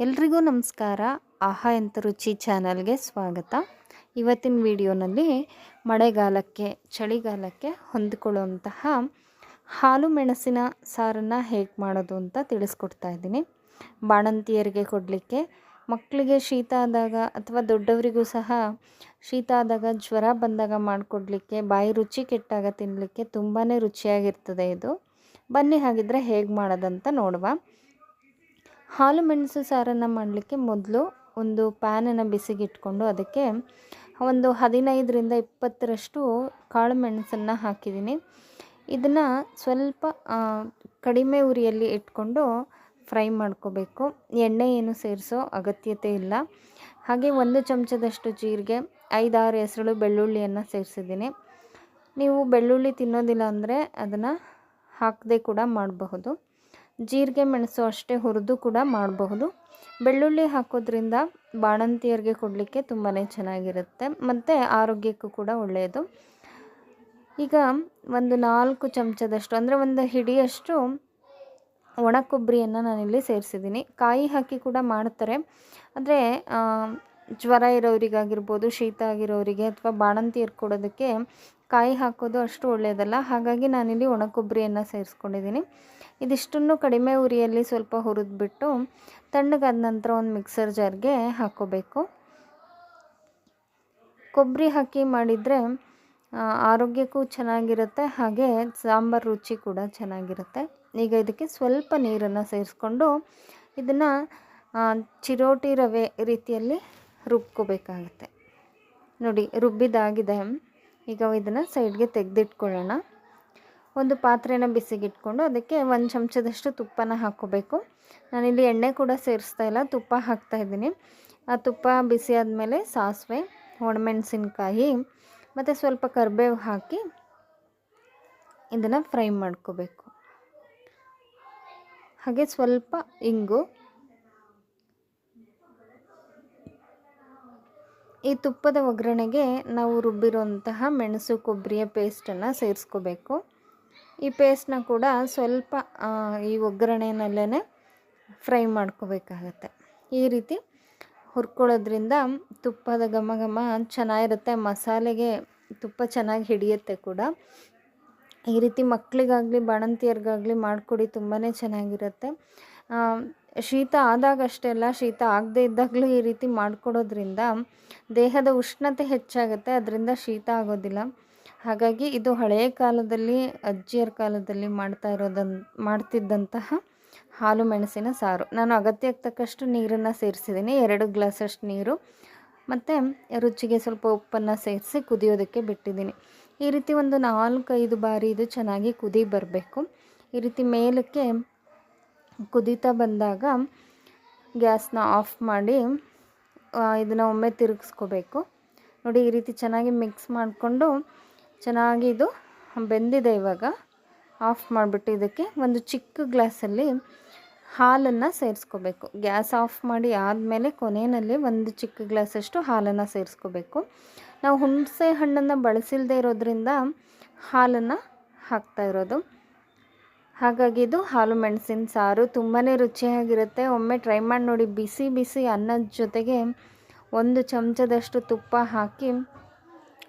ಎಲ್ರಿಗೂ ನಮಸ್ಕಾರ. ಆಹಾ ಎಂತ ರುಚಿ ಚಾನಲ್ಗೆ ಸ್ವಾಗತ. ಇವತ್ತಿನ ವಿಡಿಯೋನಲ್ಲಿ ಮಳೆಗಾಲಕ್ಕೆ, ಚಳಿಗಾಲಕ್ಕೆ ಹೊಂದಿಕೊಳ್ಳುವಂತಹ ಹಾಲು ಮೆಣಸಿನ ಸಾರನ್ನು ಹೇಗೆ ಮಾಡೋದು ಅಂತ ತಿಳಿಸ್ಕೊಡ್ತಾ ಇದ್ದೀನಿ. ಬಾಣಂತಿಯರಿಗೆ ಕೊಡಲಿಕ್ಕೆ ಮಕ್ಕಳಿಗೆ ಶೀತ ಆದಾಗ ಅಥವಾ ದೊಡ್ಡವರಿಗೂ ಸಹ ಶೀತ ಆದಾಗ ಜ್ವರ ಬಂದಾಗ ಮಾಡಿಕೊಡ್ಲಿಕ್ಕೆ, ಬಾಯಿ ರುಚಿ ಕೆಟ್ಟಾಗ ತಿನ್ನಲಿಕ್ಕೆ ತುಂಬಾ ರುಚಿಯಾಗಿರ್ತದೆ ಇದು. ಬನ್ನಿ ಹಾಗಿದ್ರೆ ಹೇಗೆ ಮಾಡೋದಂತ ನೋಡುವ. ಹಾಲು ಮೆಣಸು ಸಾರನ್ನು ಮಾಡಲಿಕ್ಕೆ ಮೊದಲು ಒಂದು ಪ್ಯಾನನ್ನು ಬಿಸಿಗಿಟ್ಕೊಂಡು ಅದಕ್ಕೆ ಒಂದು ಹದಿನೈದರಿಂದ ಇಪ್ಪತ್ತರಷ್ಟು ಕಾಳು ಮೆಣಸನ್ನು ಹಾಕಿದ್ದೀನಿ. ಇದನ್ನು ಸ್ವಲ್ಪ ಕಡಿಮೆ ಉರಿಯಲ್ಲಿ ಇಟ್ಕೊಂಡು ಫ್ರೈ ಮಾಡ್ಕೋಬೇಕು. ಎಣ್ಣೆ ಏನು ಸೇರಿಸೋ ಅಗತ್ಯತೆ ಇಲ್ಲ. ಹಾಗೆ ಒಂದು ಚಮಚದಷ್ಟು ಜೀರಿಗೆ, ಐದಾರು ಹೆಸರು ಬೆಳ್ಳುಳ್ಳಿಯನ್ನು ಸೇರಿಸಿದ್ದೀನಿ. ನೀವು ಬೆಳ್ಳುಳ್ಳಿ ತಿನ್ನೋದಿಲ್ಲ ಅಂದರೆ ಅದನ್ನು ಹಾಕದೆ ಕೂಡ ಮಾಡಬಹುದು. ಜೀರಿಗೆ ಮೆಣಸು ಅಷ್ಟೇ ಹುರಿದು ಕೂಡ ಮಾಡಬಹುದು. ಬೆಳ್ಳುಳ್ಳಿ ಹಾಕೋದ್ರಿಂದ ಬಾಣಂತಿಯರಿಗೆ ಕೊಡಲಿಕ್ಕೆ ತುಂಬಾ ಚೆನ್ನಾಗಿರುತ್ತೆ. ಮತ್ತು ಆರೋಗ್ಯಕ್ಕೂ ಕೂಡ ಒಳ್ಳೆಯದು ಈಗ ಒಂದು ನಾಲ್ಕು ಚಮಚದಷ್ಟು, ಅಂದರೆ ಒಂದು ಹಿಡಿಯಷ್ಟು ಒಣ ಕೊಬ್ಬರಿಯನ್ನು ನಾನಿಲ್ಲಿ ಸೇರಿಸಿದ್ದೀನಿ. ಕಾಯಿ ಹಾಕಿ ಕೂಡ ಮಾಡ್ತಾರೆ. ಆದರೆ ಜ್ವರ ಇರೋರಿಗಾಗಿರ್ಬೋದು, ಶೀತ ಆಗಿರೋರಿಗೆ ಅಥವಾ ಬಾಣಂತಿಯರು ಕೊಡೋದಕ್ಕೆ ಕಾಯಿ ಹಾಕೋದು ಅಷ್ಟು ಒಳ್ಳೆಯದಲ್ಲ ಹಾಗಾಗಿ ನಾನಿಲ್ಲಿ ಒಣ ಕೊಬ್ಬರಿಯನ್ನು ಸೇರಿಸ್ಕೊಂಡಿದ್ದೀನಿ. ಇದಿಷ್ಟನ್ನು ಕಡಿಮೆ ಉರಿಯಲ್ಲಿ ಸ್ವಲ್ಪ ಹುರಿದ್ಬಿಟ್ಟು ತಣ್ಣಗಾದ ನಂತರ ಒಂದು ಮಿಕ್ಸರ್ ಜಾರ್ಗೆ ಹಾಕೋಬೇಕು ಕೊಬ್ಬರಿ ಹಾಕಿ ಮಾಡಿದರೆ ಆರೋಗ್ಯಕ್ಕೂ ಚೆನ್ನಾಗಿರುತ್ತೆ, ಹಾಗೆ ಸಾಂಬಾರು ರುಚಿ ಕೂಡ ಚೆನ್ನಾಗಿರುತ್ತೆ. ಈಗ ಇದಕ್ಕೆ ಸ್ವಲ್ಪ ನೀರನ್ನು ಸೇರಿಸ್ಕೊಂಡು ಇದನ್ನು ಚಿರೋಟಿ ರವೆ ರೀತಿಯಲ್ಲಿ ರುಬ್ಕೋಬೇಕಾಗತ್ತೆ. ನೋಡಿ, ರುಬ್ಬಿದಾಗಿದೆ. ಈಗ ಇದನ್ನು ಸೈಡ್ಗೆ ತೆಗೆದಿಟ್ಕೊಳ್ಳೋಣ. ಒಂದು ಪಾತ್ರೆನ ಬಿಸಿಗಿಟ್ಕೊಂಡು ಅದಕ್ಕೆ ಒಂದು ಚಮಚದಷ್ಟು ತುಪ್ಪನ ಹಾಕ್ಕೋಬೇಕು. ನಾನಿಲ್ಲಿ ಎಣ್ಣೆ ಕೂಡ ಸೇರಿಸ್ತಾ ಇಲ್ಲ, ತುಪ್ಪ ಹಾಕ್ತಾ ಇದ್ದೀನಿ. ಆ ತುಪ್ಪ ಬಿಸಿ ಆದಮೇಲೆ ಸಾಸಿವೆ, ಒಣಮೆಣಸಿನ್ಕಾಯಿ, ಮತ್ತು ಸ್ವಲ್ಪ ಕರಿಬೇವು ಹಾಕಿ ಇದನ್ನು ಫ್ರೈ ಮಾಡ್ಕೋಬೇಕು. ಹಾಗೆ ಸ್ವಲ್ಪ ಇಂಗು. ಈ ತುಪ್ಪದ ಒಗ್ಗರಣೆಗೆ ನಾವು ರುಬ್ಬಿರುವಂತಹ ಮೆಣಸು ಕೊಬ್ಬರಿಯ ಪೇಸ್ಟನ್ನು ಸೇರಿಸ್ಕೋಬೇಕು. ಈ ಪೇಸ್ಟ್ನ ಕೂಡ ಸ್ವಲ್ಪ ಈ ಒಗ್ಗರಣೆನಲ್ಲೇ ಫ್ರೈ ಮಾಡ್ಕೋಬೇಕಾಗತ್ತೆ. ಈ ರೀತಿ ಹುರ್ಕೊಳ್ಳೋದ್ರಿಂದ ತುಪ್ಪದ ಘಮ ಘಮ ಚೆನ್ನಾಗಿರುತ್ತೆ, ಮಸಾಲೆಗೆ ತುಪ್ಪ ಚೆನ್ನಾಗಿ ಹಿಡಿಯುತ್ತೆ ಕೂಡ. ಈ ರೀತಿ ಮಕ್ಕಳಿಗಾಗಲಿ ಬಾಣಂತಿಯರಿಗಾಗಲಿ ಮಾಡಿಕೊಡಿ ತುಂಬಾ ಚೆನ್ನಾಗಿರುತ್ತೆ. ಶೀತ ಆದಾಗ ಅಷ್ಟೇ ಅಲ್ಲ ಶೀತ ಆಗದೇ ಇದ್ದಾಗಲೂ ಈ ರೀತಿ ಮಾಡಿಕೊಡೋದ್ರಿಂದ ದೇಹದ ಉಷ್ಣತೆ ಹೆಚ್ಚಾಗುತ್ತೆ, ಅದರಿಂದ ಶೀತ ಆಗೋದಿಲ್ಲ. ಹಾಗಾಗಿ ಇದು ಹಳೆಯ ಕಾಲದಲ್ಲಿ, ಅಜ್ಜಿಯರ ಕಾಲದಲ್ಲಿ ಮಾಡ್ತಾ ಇರೋದನ್, ಮಾಡ್ತಿದ್ದಂತಹ ಹಾಲು ಮೆಣಸಿನ ಸಾರು. ನಾನು ಅಗತ್ಯಕ್ಕೆ ತಕ್ಕಷ್ಟು ನೀರನ್ನು ಸೇರಿಸಿದ್ದೀನಿ, ಎರಡು ಗ್ಲಾಸಷ್ಟು ನೀರು. ಮತ್ತು ರುಚಿಗೆ ಸ್ವಲ್ಪ ಉಪ್ಪನ್ನು ಸೇರಿಸಿ ಕುದಿಯೋದಕ್ಕೆ ಬಿಟ್ಟಿದ್ದೀನಿ. ಈ ರೀತಿ ಒಂದು ನಾಲ್ಕೈದು ಬಾರಿ ಇದು ಚೆನ್ನಾಗಿ ಕುದಿ ಬರಬೇಕು. ಈ ರೀತಿ ಮೇಲಕ್ಕೆ ಕುದೀತಾ ಬಂದಾಗ ಗ್ಯಾಸ್ನ ಆಫ್ ಮಾಡಿ ಇದನ್ನು ಒಮ್ಮೆ ತಿರುಗಿಸ್ಕೋಬೇಕು. ನೋಡಿ ಈ ರೀತಿ ಚೆನ್ನಾಗಿ ಮಿಕ್ಸ್ ಮಾಡಿಕೊಂಡು ಚೆನ್ನಾಗಿ ಇದು ಬೆಂದಿದೆ ಇವಾಗ. ಆಫ್ ಮಾಡಿಬಿಟ್ಟು ಇದಕ್ಕೆ ಒಂದು ಚಿಕ್ಕ ಗ್ಲಾಸಲ್ಲಿ ಹಾಲನ್ನು ಸೇರಿಸ್ಕೋಬೇಕು. ಗ್ಯಾಸ್ ಆಫ್ ಮಾಡಿ ಆದಮೇಲೆ ಕೊನೆಯಲ್ಲಿ ಒಂದು ಚಿಕ್ಕ ಗ್ಲಾಸಷ್ಟು ಹಾಲನ್ನು ಸೇರಿಸ್ಕೋಬೇಕು. ನಾವು ಹುಣಸೆ ಹಣ್ಣನ್ನು ಬಳಸಿಲ್ಲದೆ ಇರೋದ್ರಿಂದ ಹಾಲನ್ನು ಹಾಕ್ತಾ ಇರೋದು. ಹಾಗಾಗಿ ಇದು ಹಾಲು ಮೆಣಸಿನ ಸಾರು ತುಂಬಾ ರುಚಿಯಾಗಿರುತ್ತೆ. ಒಮ್ಮೆ ಟ್ರೈ ಮಾಡಿ ನೋಡಿ. ಬಿಸಿ ಬಿಸಿ ಅನ್ನದ ಜೊತೆಗೆ ಒಂದು ಚಮಚದಷ್ಟು ತುಪ್ಪ ಹಾಕಿ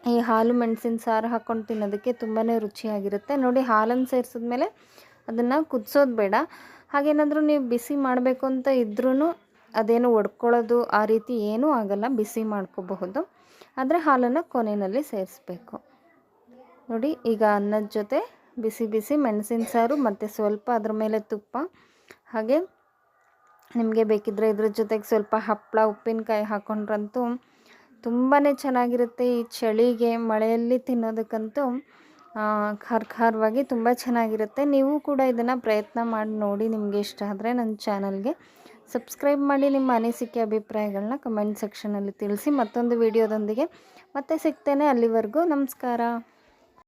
ಈ ಹಾಲು ಮೆಣಸಿನ ಸಾರು ಹಾಕ್ಕೊಂಡು ತಿನ್ನೋದಕ್ಕೆ ತುಂಬಾ ರುಚಿಯಾಗಿರುತ್ತೆ. ನೋಡಿ, ಹಾಲನ್ನು ಸೇರಿಸಿದ್ಮೇಲೆ ಅದನ್ನು ಕುದಿಸೋದು ಬೇಡ. ಹಾಗೇನಾದರೂ ನೀವು ಬಿಸಿ ಮಾಡಬೇಕು ಅಂತ ಇದ್ರೂ ಅದೇನು ಒಡ್ಕೊಳ್ಳೋದು ಆ ರೀತಿ ಏನೂ ಆಗಲ್ಲ, ಬಿಸಿ ಮಾಡ್ಕೋಬಹುದು. ಆದರೆ ಹಾಲನ್ನು ಕೊನೆಯಲ್ಲಿ ಸೇರಿಸ್ಬೇಕು. ನೋಡಿ, ಈಗ ಅನ್ನದ ಜೊತೆ ಬಿಸಿ ಬಿಸಿ ಮೆಣಸಿನ ಸಾರು, ಮತ್ತು ಸ್ವಲ್ಪ ಅದ್ರ ಮೇಲೆ ತುಪ್ಪ, ಹಾಗೆ ನಿಮಗೆ ಬೇಕಿದ್ದರೆ ಇದ್ರ ಜೊತೆಗೆ ಸ್ವಲ್ಪ ಹಪ್ಪಳ, ಉಪ್ಪಿನಕಾಯಿ ಹಾಕ್ಕೊಂಡ್ರಂತೂ ತುಂಬಾ ಚೆನ್ನಾಗಿರುತ್ತೆ ಈ ಚಳಿಗೆ, ಮಳೆಯಲ್ಲಿ ತಿನ್ನೋದಕ್ಕಂತೂ ಖರ್ ಖಾರ ಖಾರವಾಗಿ ತುಂಬ ಚೆನ್ನಾಗಿರುತ್ತೆ. ನೀವು ಕೂಡ ಇದನ್ನು ಪ್ರಯತ್ನ ಮಾಡಿ ನೋಡಿ ನಿಮಗೆ ಇಷ್ಟ ಆದರೆ ನನ್ನ ಚಾನಲ್ಗೆ. ಸಬ್ಸ್ಕ್ರೈಬ್ ಮಾಡಿ ನಿಮ್ಮ ಅನಿಸಿಕೆ ಅಭಿಪ್ರಾಯಗಳನ್ನ ಕಮೆಂಟ್ ಸೆಕ್ಷನಲ್ಲಿ ತಿಳಿಸಿ ಮತ್ತೊಂದು ವಿಡಿಯೋದೊಂದಿಗೆ ಮತ್ತೆ ಸಿಗ್ತೇನೆ ಅಲ್ಲಿವರೆಗೂ. ನಮಸ್ಕಾರ.